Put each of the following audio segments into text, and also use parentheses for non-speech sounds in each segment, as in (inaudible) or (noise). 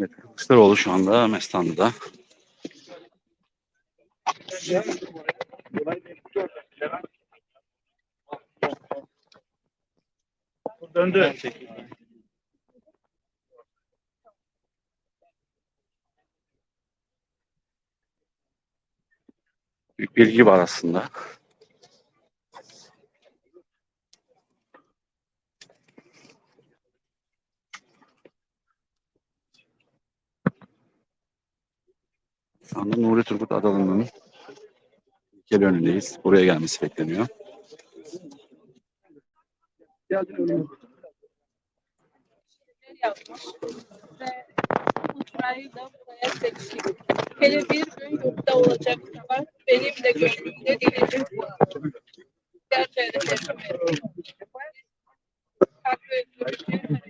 Evet, Kılıçdaroğlu şu anda Mestanlı'da. Döndü. Büyük bir ilgi var aslında. Şu anda Nuri Turgut Adalı'nın ilkel önündeyiz. Buraya gelmesi bekleniyor. yapmış ve bir gün yurtta olacak var. Benim de gönlümde dilerim bu. Gerçekten teşekkür ederim. Hak ve Özgürlükler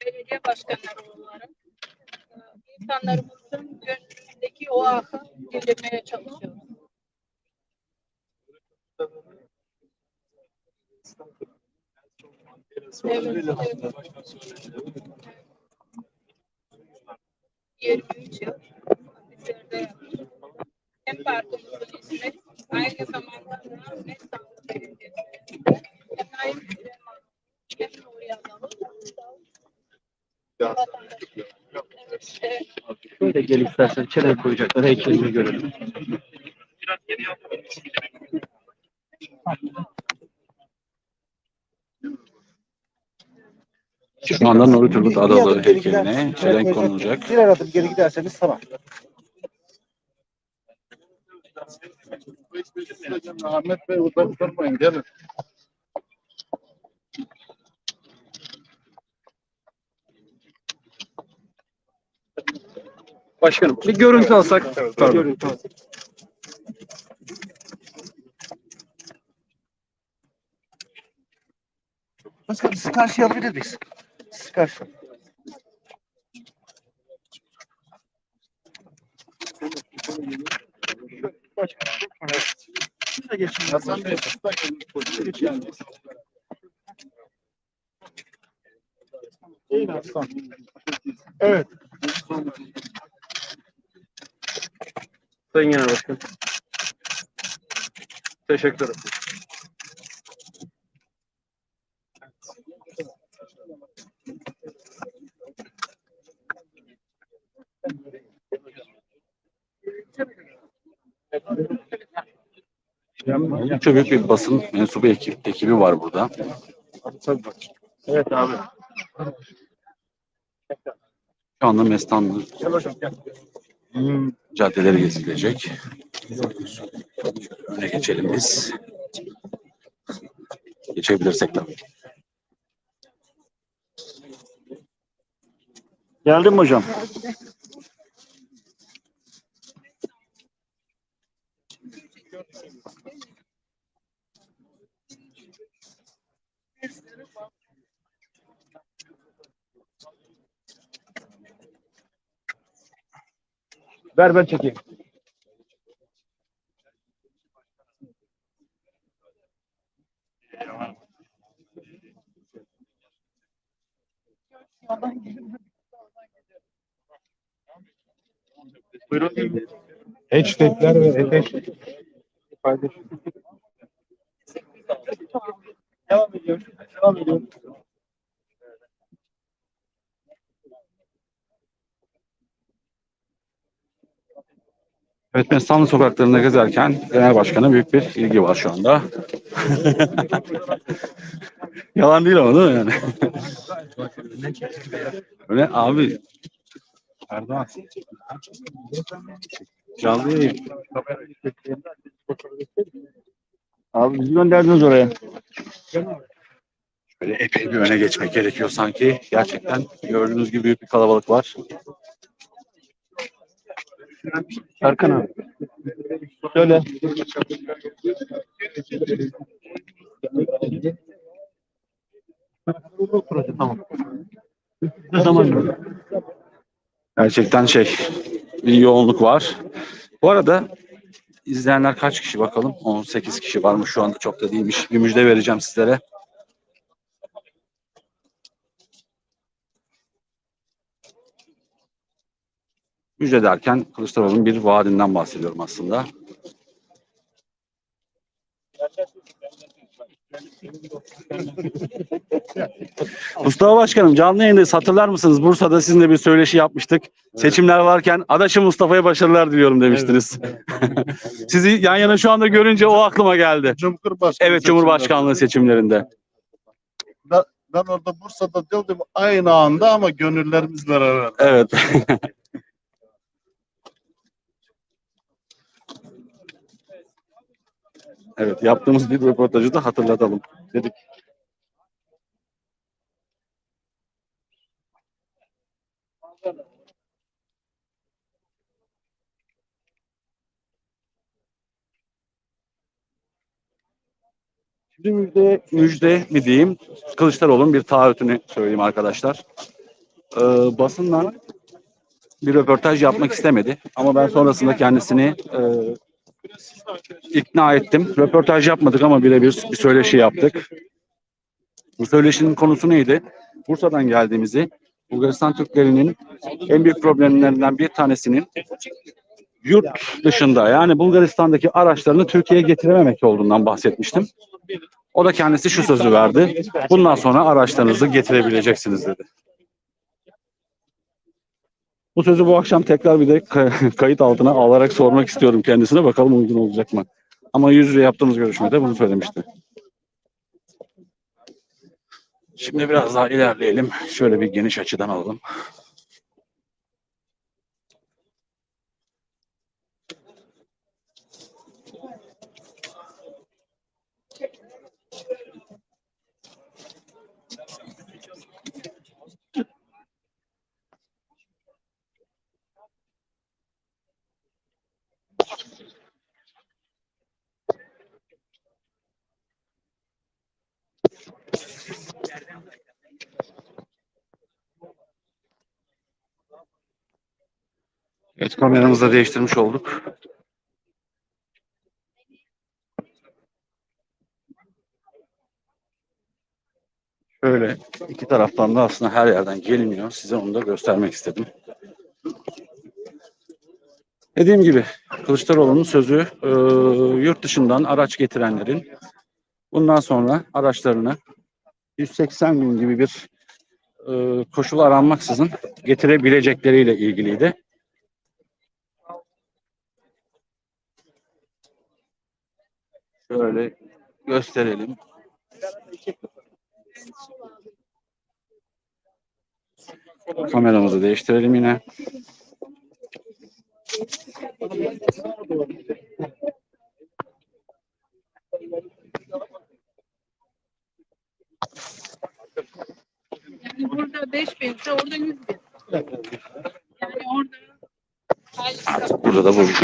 belediye başkanları olarak e, insanlarımızın gönlündeki o ahı dinlemeye çalışıyoruz. Evet, evet. 23 yıl bizlerde yaptık. Hem partimizin ismi aynı zamanda da Mestanlı Belediyesi. Hem Naim Süleyman, hem Nuri Adalı. Evet, evet. Böyle gel istersen çene koyacaklar heykelini görelim. Şu anda Nuri Turgut Adalı heykeline çelenk konulacak. Bir adım geri giderseniz tamam. Ahmet Bey uzak durmayın gelin. Başkanım bir görüntü alsak. Görüntü alsak. Başkanım siz karşıya alabilir miyiz? Siz karşı. Hasan Bey usta gelin. Değil Aslan. Evet. Sayın Genel Başkan. Teşekkür ederim. Oldukça büyük bir basın mensubu ekip, ekibi var burada. Evet abi. Şu anda Mestanlı caddeleri gezilecek. Öne geçelim biz. Geçebilirsek tabii. Geldin mi hocam? Ver ben çekeyim. Buyurun. Hashtagler ve eteş. Devam ediyorum. Devam ediyorum. Evet Mestanlı sokaklarında gezerken genel başkanı büyük bir ilgi var şu anda. (laughs) Yalan değil ama değil mi yani? (laughs) Öyle abi. Erdoğan. Canlı yayın. Abi bizi gönderdiniz oraya. Böyle epey bir öne geçmek gerekiyor sanki. Gerçekten gördüğünüz gibi büyük bir kalabalık var. Serkan abi. Söyle. Tamam. Ne zaman? Gerçekten şey bir yoğunluk var. Bu arada izleyenler kaç kişi bakalım? 18 kişi varmış şu anda çok da değilmiş. Bir müjde vereceğim sizlere. Müjde derken Kılıçdaroğlu'nun bir vaadinden bahsediyorum aslında. (laughs) Mustafa Başkanım canlı yayındayız. Hatırlar mısınız? Bursa'da sizinle bir söyleşi yapmıştık. Seçimler varken adaşım Mustafa'ya başarılar diliyorum demiştiniz. (laughs) Sizi yan yana şu anda görünce o aklıma geldi. Cumhurbaşkanı Evet Cumhurbaşkanlığı seçimlerinde. Ben orada Bursa'da değildim aynı anda ama gönüllerimiz beraber. Evet. (laughs) evet yaptığımız bir röportajı da hatırlatalım dedik. Şimdi müjde, müjde mi diyeyim? Kılıçdaroğlu'nun bir taahhütünü söyleyeyim arkadaşlar. Ee, basından bir röportaj yapmak istemedi. Ama ben sonrasında kendisini e, ikna ettim. Röportaj yapmadık ama birebir bir söyleşi yaptık. Bu söyleşinin konusu neydi? Bursa'dan geldiğimizi, Bulgaristan Türklerinin en büyük problemlerinden bir tanesinin yurt dışında yani Bulgaristan'daki araçlarını Türkiye'ye getirememek olduğundan bahsetmiştim. O da kendisi şu sözü verdi. Bundan sonra araçlarınızı getirebileceksiniz dedi. Bu sözü bu akşam tekrar bir de ka- (laughs) kayıt altına alarak sormak istiyorum kendisine. Bakalım uygun olacak mı? Ama yüz yüze yaptığımız görüşmede bunu söylemişti. Şimdi biraz daha ilerleyelim. Şöyle bir geniş açıdan alalım. Evet kameramızı da değiştirmiş olduk. Şöyle iki taraftan da aslında her yerden geliniyor. Size onu da göstermek istedim. Dediğim gibi Kılıçdaroğlu'nun sözü e, yurt dışından araç getirenlerin bundan sonra araçlarını 180 gün gibi bir e, koşul aranmaksızın getirebilecekleriyle ilgiliydi. Şöyle gösterelim. Kameramızı değiştirelim yine. Yani burada 5 bin ise orada 100 bin. Yani orada Hayır, Burada da bu bir